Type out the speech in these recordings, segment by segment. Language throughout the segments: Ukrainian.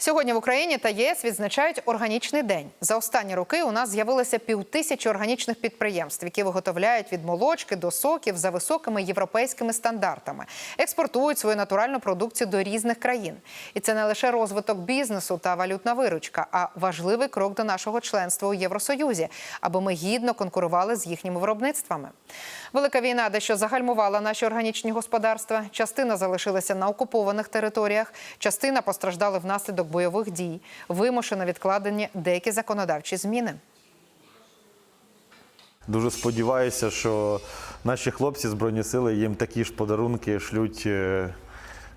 Сьогодні в Україні та ЄС відзначають органічний день. За останні роки у нас з'явилося півтисячі органічних підприємств, які виготовляють від молочки до соків за високими європейськими стандартами, експортують свою натуральну продукцію до різних країн. І це не лише розвиток бізнесу та валютна виручка, а важливий крок до нашого членства у Євросоюзі, аби ми гідно конкурували з їхніми виробництвами. Велика війна дещо загальмувала наші органічні господарства. Частина залишилася на окупованих територіях, частина постраждали внаслідок бойових дій. Вимушено відкладені деякі законодавчі зміни. Дуже сподіваюся, що наші хлопці Збройні сили їм такі ж подарунки шлють е,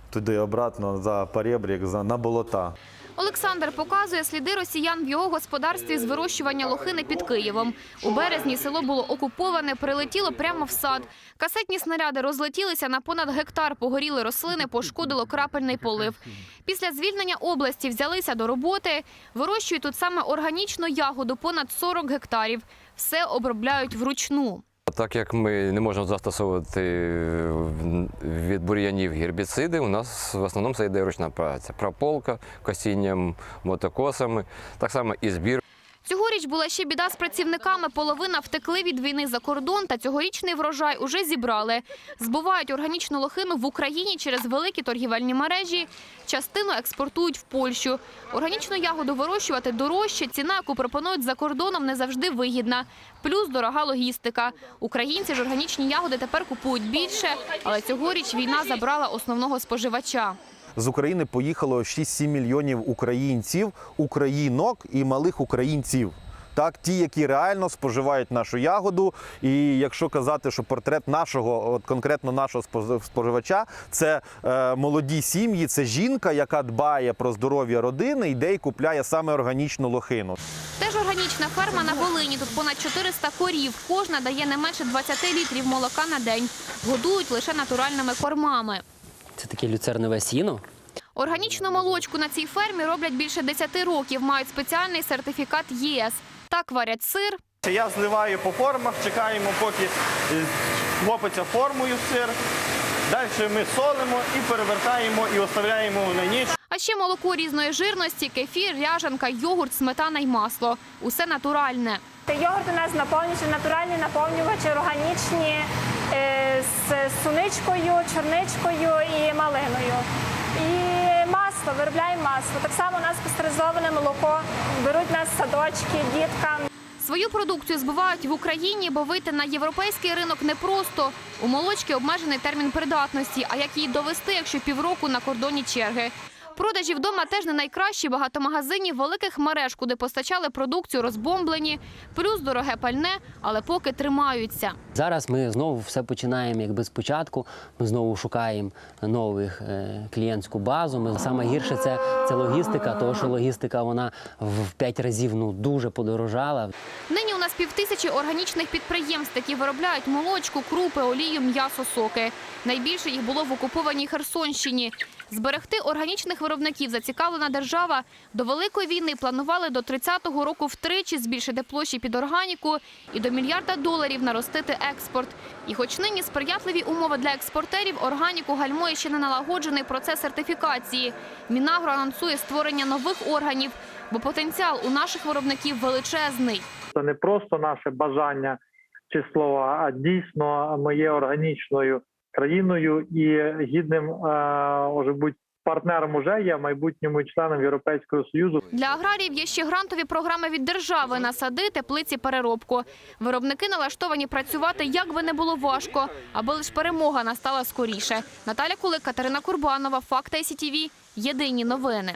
туди обратно за перебрік, за на болота. Олександр показує сліди росіян в його господарстві з вирощування лохини під Києвом. У березні село було окуповане, прилетіло прямо в сад. Касетні снаряди розлетілися на понад гектар, погоріли рослини, пошкодило крапельний полив. Після звільнення області взялися до роботи. Вирощують тут саме органічну ягоду, понад 40 гектарів. Все обробляють вручну. Так як ми не можемо застосовувати від бур'янів гербіциди, у нас в основному це йде ручна праця. Прополка, косінням, мотокосами, так само і збір. Цьогоріч була ще біда з працівниками. Половина втекли від війни за кордон, та цьогорічний врожай уже зібрали. Збувають органічну лохину в Україні через великі торгівельні мережі. Частину експортують в Польщу. Органічну ягоду вирощувати дорожче. Ціна, яку пропонують за кордоном, не завжди вигідна. Плюс дорога логістика. Українці ж органічні ягоди тепер купують більше, але цьогоріч війна забрала основного споживача. З України поїхало 6-7 мільйонів українців, українок і малих українців. Так, ті, які реально споживають нашу ягоду. І якщо казати, що портрет нашого, от конкретно нашого споживача, це е, молоді сім'ї, це жінка, яка дбає про здоров'я родини, йде і купляє саме органічну лохину. Теж органічна ферма на Волині. Тут понад 400 корів. Кожна дає не менше 20 літрів молока на день. Годують лише натуральними кормами. Це таке люцернове сіно. Органічну молочку на цій фермі роблять більше 10 років. Мають спеціальний сертифікат ЄС. Так варять сир, Я зливаю по формах, чекаємо, поки е, хлопиться формою сир. Далі ми солимо і перевертаємо і оставляємо на ніч. а ще молоко різної жирності, кефір, ряжанка, йогурт, сметана й масло. Усе натуральне. Йогурт у нас наповнюючи натуральні наповнювачі, органічні е, з суничкою, чорничкою і малиною. І масло, виробляємо масло. Так само у нас пастеризоване молоко, беруть нас садочки, діткам. Свою продукцію збувають в Україні, бо вийти на європейський ринок непросто. У молочки обмежений термін придатності. А як її довести, якщо півроку на кордоні черги? Продажі вдома теж не найкращі. Багато магазинів великих мереж, куди постачали продукцію, розбомблені. Плюс дороге пальне, але поки тримаються. Зараз ми знову все починаємо якби спочатку. Ми знову шукаємо нових е, клієнтську базу. Ми саме гірше це, це логістика, тому що логістика вона в п'ять разів ну дуже подорожала. Нині у нас півтисячі органічних підприємств, які виробляють молочку, крупи, олію, м'ясо, соки. Найбільше їх було в окупованій Херсонщині. Зберегти органічних виробників зацікавлена держава. До Великої війни планували до 30-го року втричі збільшити площі під органіку і до мільярда доларів наростити експорт. І хоч нині сприятливі умови для експортерів, органіку гальмує ще не налагоджений процес сертифікації. Мінагро анонсує створення нових органів, бо потенціал у наших виробників величезний. це не просто наше бажання чи слова, а дійсно ми є органічною країною і гідним е, може бути партнером уже є майбутньому членом Європейського союзу. Для аграріїв є ще грантові програми від держави на сади, теплиці, переробку. Виробники налаштовані працювати, як би не було важко, аби лише перемога настала скоріше. Наталя Кулик, Катерина Курбанова, Факти СІТІВІ. Єдині новини.